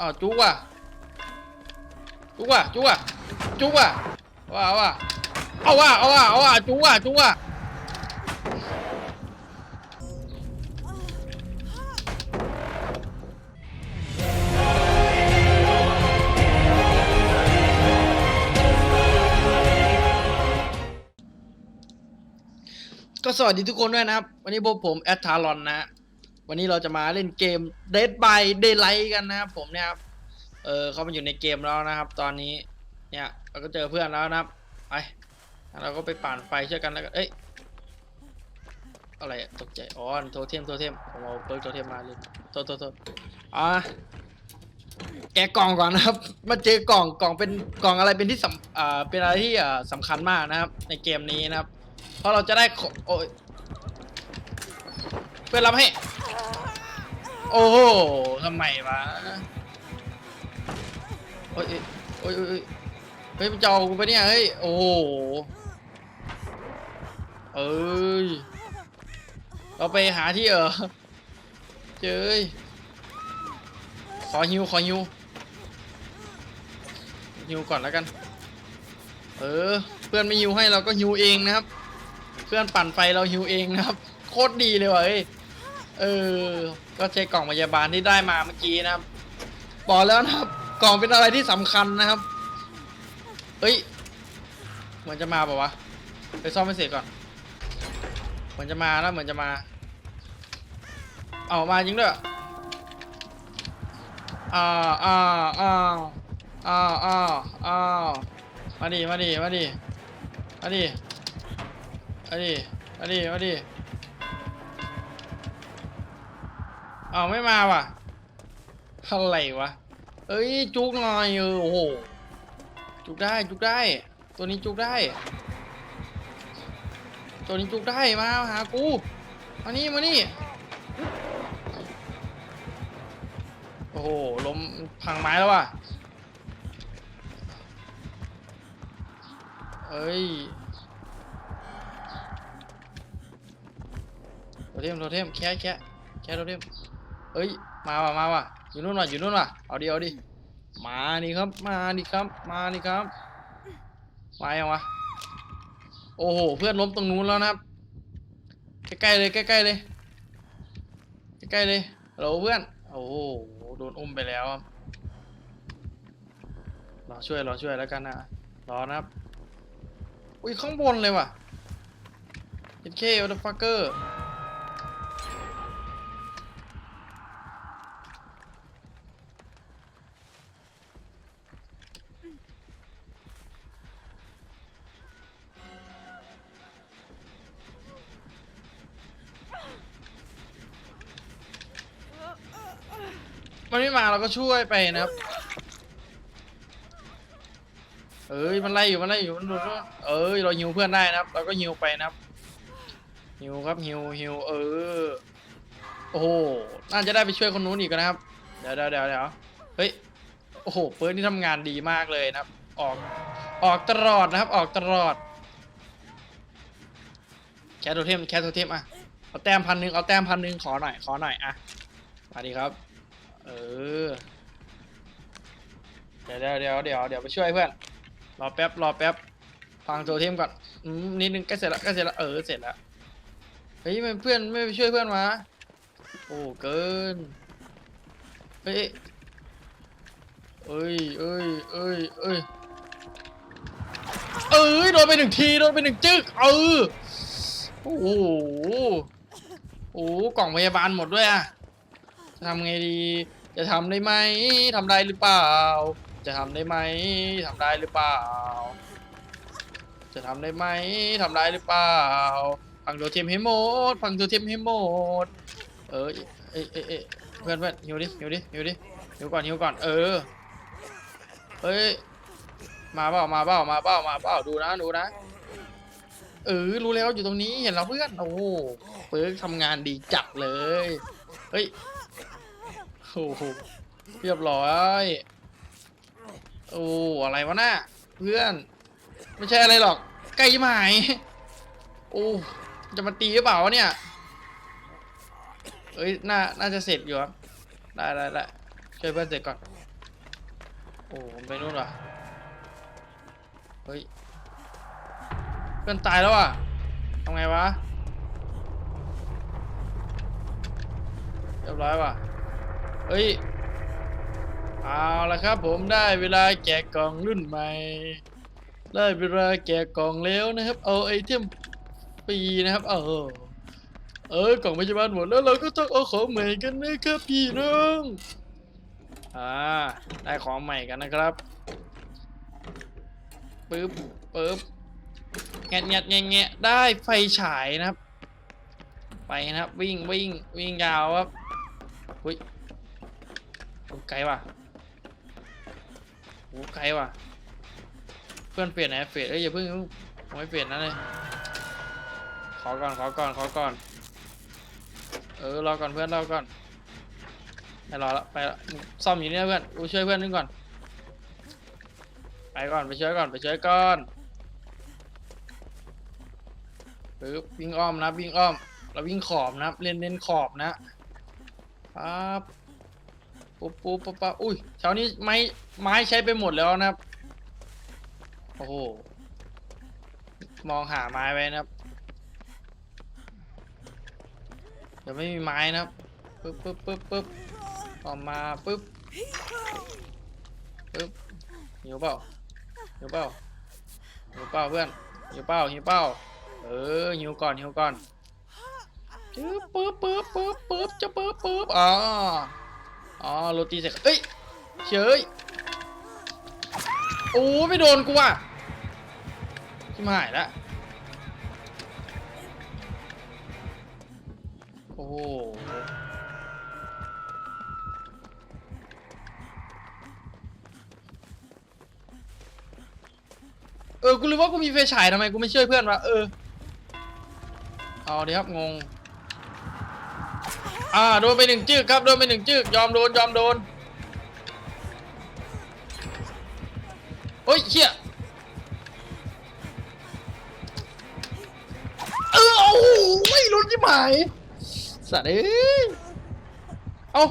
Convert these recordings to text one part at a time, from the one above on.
อ้าวจุกว่ะจุกว่ะจุกว่ะจุกว่ะว่าว่าเอาว่ะเอาว่ะเอาว่ะจุกว่ะจุกว่ะก็สวัสดีทุกคนด้วยนะครับ วันนี้พบผมแอดทารอนนะฮะ วันนี้เราจะมาเล่นเกม Dead by Daylight กันนะครับผมเนี่ยครับเออเขามาอยู่ในเกมแล้วนะครับ ตอนนี้เนี่ยเราก็เจอเพื่อนแล้วนะครับไปเราก็ไปป่านไฟช่วยกันแล้วกันเอ้ยอะไรตกใจอ๋อโทเทมโทเทมผมเอาเปิร์กโทเทมมาเลยโทษโทษโทษอะแกกล่องก่อนนะครับ มาเจอกล่องกล่องเป็นกล่องอะไรเป็นที่สำอ่าเป็นอะไรที่อ่าสำคัญมากนะครับ ในเกมนี้นะครับ เพราะเราจะได้โอ้ยเพื่อนรับให้ โอ้โหทำไมวะโอ้ยโอ้ยโอ้ยเฮ้ยมันจะเอากูไปเนี่ยเฮ้ยโอ้โหเอ้ยเราไปหาที่เออเจ้ยขอฮิวขอฮิวฮิวก่อนแล้วกัน เออ เพื่อนไม่ฮิวให้เราก็ฮิวเองนะครับ เพื่อนปั่นไฟเราฮิวเองนะครับ โคตรดีเลยว่ะเอ้ย เออ ก็ใช้กล่องพยาบาลที่ได้มาเมื่อกี้นะครับ บอกแล้วนะครับ กล่องเป็นอะไรที่สำคัญนะครับ เอ้ย เหมือนจะมาป่าวะ ไปซ่อมไม่เสร็จก่อน เหมือนจะมาแล้วเหมือนจะมา เอามาจริงด้วยอ้าวอ้าวอ้าวอ้าวอ้าวอ้าวมาดิ มาดิ มาดิ มาดิ มาดิ มาดิ มาดิ เอาไม่มาว่ะอะไรวะ เอ้ยจุกหน่อยเออโอ้โหจุกได้จุกได้ ตัวนี้จุกได้ ตัวนี้จุกได้มาหากูมานี่มานี่โอ้โหล้มพังไม้แล้วว่ะเอ้ยโทเทมโทเทมแค่แค่แค่โทเทมเอ้ย มาว่ะมาว่ะอยู่นู่นว่ะอยู่นู่นว่ะเอาดิเอาดิมาดิครับ มาดิครับ มาดิครับ มายังวะโอ้โหเพื่อนล้มตรงนู้นแล้วนะครับใกล้ๆเลยใกล้ๆเลยใกล้ๆเลยฮัลโหลเพื่อนโอ้โหโดนอุ้มไปแล้วครับรอช่วยรอช่วยแล้วกันนะรอนะครับอุ้ยข้างบนเลยว่ะเอ็ดเควัตฟักเกอร์ มันไม่มาเราก็ช่วยไปนะครับ เอ้ยมันไล่อยู่มันไล่อยู่มันดแล้วเอ้ยเราฮิวเพื่อนได้นะครับ เราก็ฮิวไปนะครับฮิวครับฮิวฮิวเออโอ้โหน่าจะได้ไปช่วยคนนู้นอีกนะครับ เดี๋ยวเดี๋ยวเดี๋ยวเดี๋ยวเฮ้ยโอ้โหเปิร์นี่ทำงานดีมากเลยนะครับ ออกออกตลอดนะครับ ออกตลอดแคทโทเทมแคทโทเทมอะเอาแต้มพันหนึ่งเอาแต้มพันหนึ่งขอหน่อยขอหน่อยอะมาดีครับ เออ เดี๋ยวเดี๋ยวเดี๋ยวเดี๋ยวเดี๋ยวไปช่วยเพื่อน รอแป๊บรอแป๊บฟังโทเทมก่อนอืมนิดนึงใกล้เสร็จแล้วใกล้เสร็จแล้วเออเสร็จแล้ว เฮ้ยมันเพื่อนไม่ไปช่วยเพื่อนวะโอ้เกิน เฮ้ยเอ้ยเอ้ยเอ้ยเอ้ยเอ้ยโดนไปหนึ่งทีโดนไปหนึ่งจึ๊กเออโอ้โหโอ้โหกล่องพยาบาลหมดด้วยอะจะทำไงดี จะทำได้ไหมทำได้หรือเปล่า จะทำได้ไหมทำได้หรือเปล่า จะทำได้ไหมทำได้หรือเปล่า พังตัวเทียมให้หมด พังตัวเทียมให้หมด เออเอ้ยเอ้ยเอ้ยเพื่อนเพื่อนหิวดิหิวดิหิวดิหิวก่อนหิวก่อน เออ เฮ้ย มาเปล่ามาเปล่ามาเปล่ามาเปล่าดูนะดูนะ เออรู้แล้วอยู่ตรงนี้เห็นแล้วเพื่อน โอ้โหเปิร์กทำงานดีจัดเลย เฮ้ย โอ้โหเรียบร้อยโอ้อะไรวะน่ะเพื่อน ไม่ใช่อะไรหรอกไก่หมายโอ้จะมาตีหรือเปล่าวะเนี่ยเอ้ยน่าน่าจะเสร็จอยู่ครับได้ได้ได้ช่วยเพื่อนเสร็จก่อนโอ้ผมไปนู่นว่ะเฮ้ยเพื่อนตายแล้วอะทำไงวะเรียบร้อยว่ะ เฮ้ย เอาละครับผมได้เวลาแกะกล่องรุ่นใหม่ ได้เวลาแกะกล่องแล้วนะครับ เอาไอเทมฟรีนะครับ เออ เออกล่องพยาบาลหมดแล้วเราก็ต้องเอาของใหม่กันนะครับพี่น้อง อ่า ได้ของใหม่กันนะครับ ปึ๊บปึ๊บแงะแงะแงะแงะได้ไฟฉายนะครับ ไปนะครับ วิ่งวิ่งวิ่งยาวครับอุ้ย โอ้ไกลว่ะโอ้ไกลว่ะ เพื่อนเปลี่ยนไหนเปลี่ยนเอ้ยอย่าเพิ่งผมไม่เปลี่ยนนะเลย ขอก่อนขอก่อนขอก่อน เออรอก่อนเพื่อนรอก่อนไปรอละไปละซ่อมอยู่เนี่ยเพื่อนกูช่วยเพื่อนนึงก่อน ไปก่อนไปช่วยก่อนไปช่วยก่อนปึ๊บวิ่งอ้อมนะวิ่งอ้อมเราวิ่งขอบนะเล่นเล่นขอบนะปั๊บ ปุ๊บปุ๊บปั๊บปั๊บอุ้ยแถวนี้ไม้ไม้ใช้ไปหมดแล้วนะครับ โอ้โห มองหาไม้ไว้นะครับ เดี๋ยวไม่มีไม้นะครับปึ๊บปึ๊บปึ๊บปึ๊บออกมาปึ๊บปึ๊บหิวเปล่าหิวเปล่าหิวเปล่าเพื่อนหิวเปล่าหิวเปล่าเออหิวก่อนหิวก่อนจึ๊บปึ๊บปึ๊บปึ๊บปึ๊บจะปึ๊บปึ๊บอ๋อ อ๋อโรตีเสร็จเอ้ยเฉยโอ้ไม่โดนกูว่ะชิมหายแล้วโอ้โหเออ กูรู้ว่ากูมีไฟฉายทำไมกูไม่ช่วยเพื่อนวะเออ เอาดีครับงง อ่าโดนไปหนึ่งจึกครับโดนไปหนึ่งจึกยอมโดนยอมโดนเฮ้ยเชี่ยเออโอ้ไม่ลุ้นยิ่หมายสัตว์เอ้ยเอา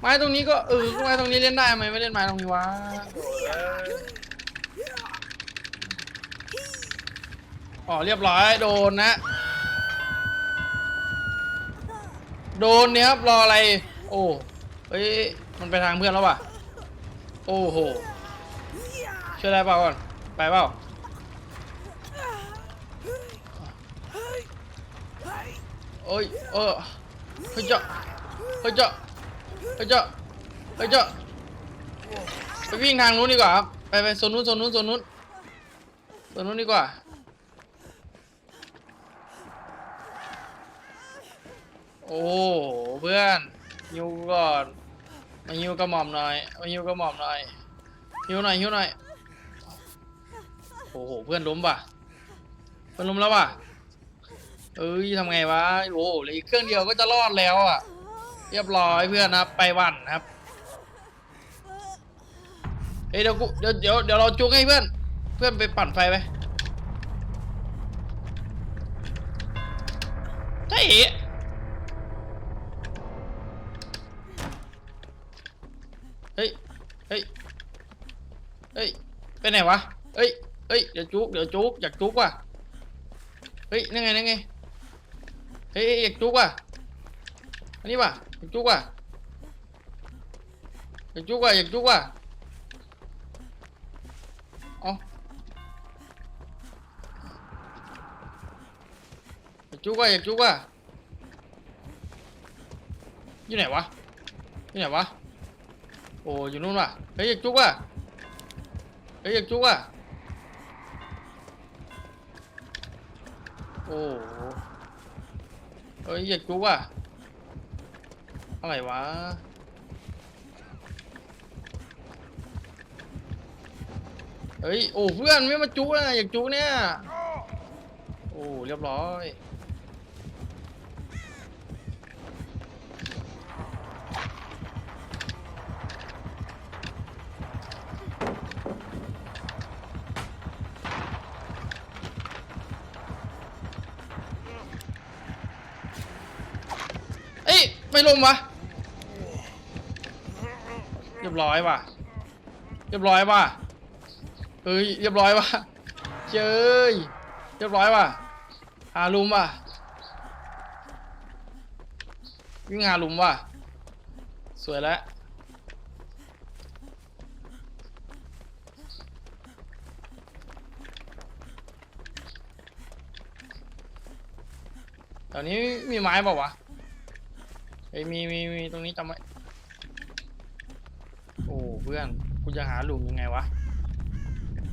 ไม้ตรงนี้ก็เออไม้ตรงนี้เล่นได้ทำไมไม่เล่นไม้ตรงนี้วะอ๋อเรียบร้อยโดนนะ โดนเนี่ยครับรออะไร โอ้เฮ้ยมันไปทางเพื่อนแล้วว่ะ โอ้โหช่วยได้เปล่าก่อนไปเปล่าโอ้ยเออเฮ้ยเจ้าเฮ้ยเจ้าเฮ้ยเจ้าเฮ้ยเจ้าไปวิ่งทางนู้นดีกว่าครับไปไปโซนนู้นโซนนู้นโซนนู้นโซนนู้นดีกว่า โอ้เพื่อนฮิวก่อนมาฮิวกระหม่อมหน่อยมาฮิวกระหม่อมหน่อยฮิวหน่อยฮิวหน่อยโอ้โหเพื่อนล้มป่ะเพื่อนล้มแล้วป่ะเอ้ยทำไงวะโอ้โหเลืออีกเครื่องเดียวก็จะรอดแล้วอะ เรียบร้อยเพื่อนนะครับไปวันครับเฮ้ยเดี๋ยวกูเดี๋ยวเดี๋ยวเดี๋ยวเราจุกให้เพื่อน เพื่อนไปปั่นไฟไปใช่ ฮ้ย เฮ้ย เฮ้ย ไปไหนวะ เฮ้ย เฮ้ย เดี๋ยวจุกเดี๋ยวจุกอยากจุกว่ะ เฮ้ย นั่งไง นั่งไง เฮ้ย อยากจุกว่ะ อันนี้ว่ะ อยากจุกว่ะ อยากจุกว่ะ อยากจุกว่ะเอาอยากจุกว่ะ อยากจุกว่ะ อยู่ไหนวะ อยู่ไหนวะ โอ้อยู่นู่นว่ะเฮ้ยอยากจุกว่ะเฮ้ยอยากจุกว่ะโอ้เฮ้ยอยากจุกว่ะอะไรวะเฮ้ยโอ้เพื่อนไม่มาจุกนะอยากจุกเนี่ยโอ้เรียบร้อย ไม่ลงวะเรียบร้อยว่ะ เรียบร้อยป่ะ เฮ้ย เรียบร้อยป่ะเจ้ยเรียบร้อยป่ะ หาลุมป่ะ วิ่งหาลุมป่ะ สวยแล้วตอนนี้มีไม้เปล่าวะ เฮ้ยมีมีมีตรงนี้จำไว้โอ้เพื่อนกูจะหาหลุมยังไงวะ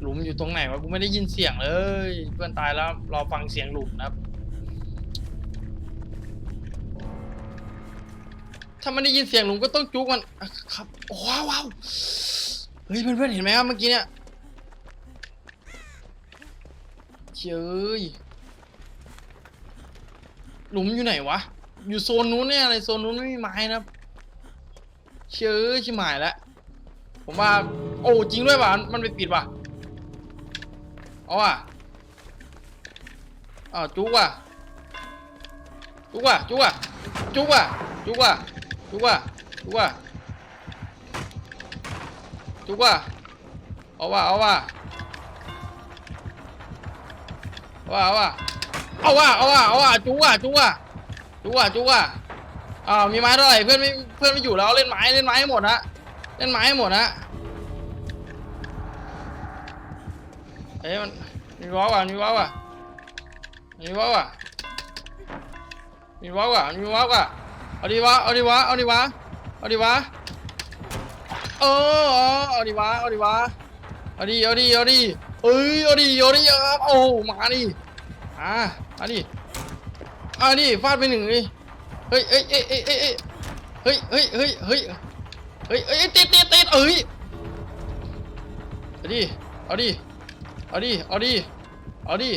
หลุมอยู่ตรงไหนวะกูไม่ได้ยินเสียงเลย เพื่อนตายแล้วรอฟังเสียงหลุมนะครับ ถ้าไม่ได้ยินเสียงหลุมก็ต้องจุกมันอะครับโอ้ว้าวว้าวเฮ้ยเพื่อนๆเห็นไหมครับเมื่อกี้เนี่ยเชยหลุมอยู่ไหนวะ อยู่โซนนู้นเนี่ยอะไรโซนนู้นไม่มีไม้นะครับเชื่อชิมหายแล้วผมว่า โอ้จริงด้วยว่ะมันไปปิดว่ะเอาว่ะอ้าวจุกว่ะจุกว่ะจุกว่ะจุกว่ะจุกว่ะจุกว่ะจุกว่ะจุกว่ะเอาว่ะเอาว่ะเอาว่ะเอาว่ะเอาว่ะเอาว่ะเอาว่ะจุกว่ะจุกว่ะ จุกว่ะจุกว่ะอ้าวมีไม้เท่าไหร่เพื่อนไม่เพื่อนไม่อยู่แล้วเล่นไม้เล่นไม้ให้หมดนะเล่นไม้ให้หมดนะเอ้ยมันมีว้าวอะมีว้าวอะมีว้าวอะมีว้าวอะมีว้าวอะเอาดีวะเอาดีวะเอาดีวะเอาดีวะเออเออเอาดีวะเอาดีวะเอาดีเอาดีเอาดีเอ้ยเอาดีเอาดีครับโอ้มาดิอ่ามาดิ อ่าดิฟาดไปหนึ่งดิเฮ้ยเฮ้ยเฮ้ยเฮ้ยเฮ้ยเฮ้ยเฮ้ยเฮ้ยเฮ้ยเฮ้ยเฮ้ยติดติดติดเอ้ยเอาดิเอาดิเอาดิเอาดิเอาดิ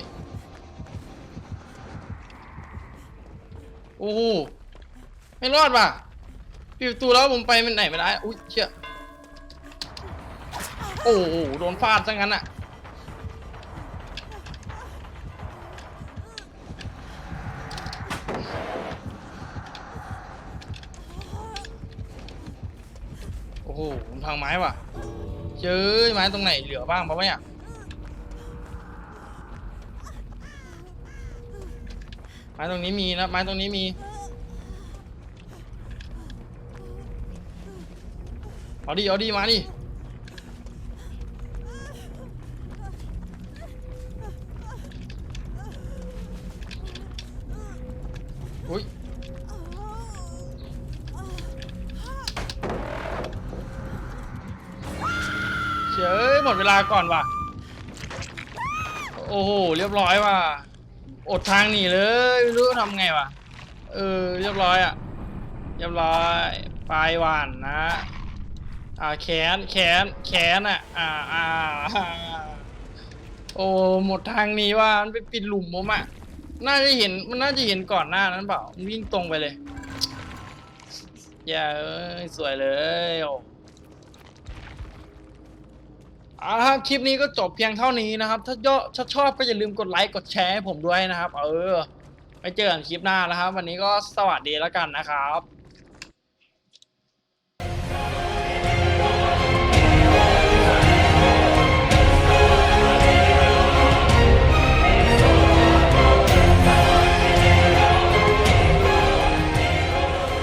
โอ้โหไม่รอดว่ะปิดประตูแล้วผมไปมันไหนไม่ได้อุ้ยเชี่ยโอ้โหโดนฟาดซะงั้นอะ อ้โหผมพังไม้ว่ะ เจอไม้ตรงไหนเหลือบ้างปะวะเนี่ยไม้ตรงนี้มีนะ ไม้ตรงนี้มีเอาดิเอาดิมาดิ ก่อนว่ะ โอ้โห เรียบร้อยว่ะ อดทางหนีเลยไม่รู้ทำไงว่ะ เออ เรียบร้อยอะ เรียบร้อยปลายหวานนะ อ่า แขน แขน แขนอะอ่าอ่าอ่าโอ้ หมดทางนี้ว่ามันไปปิดหลุมผมอะ น่าจะเห็น มันน่าจะเห็นก่อนหน้านั้นเปล่า มันวิ่งตรงไปเลย อย่าเอ้ย สวยเลย โอ้ เอาละครับคลิปนี้ก็จบเพียงเท่านี้นะครับ ถ้าย่อถ้าชอบก็อย่าลืมกดไลค์กดแชร์ให้ผมด้วยนะครับ เออไปเจอกันคลิปหน้านะครับ วันนี้ก็สวัสดีแล้วกันนะครับ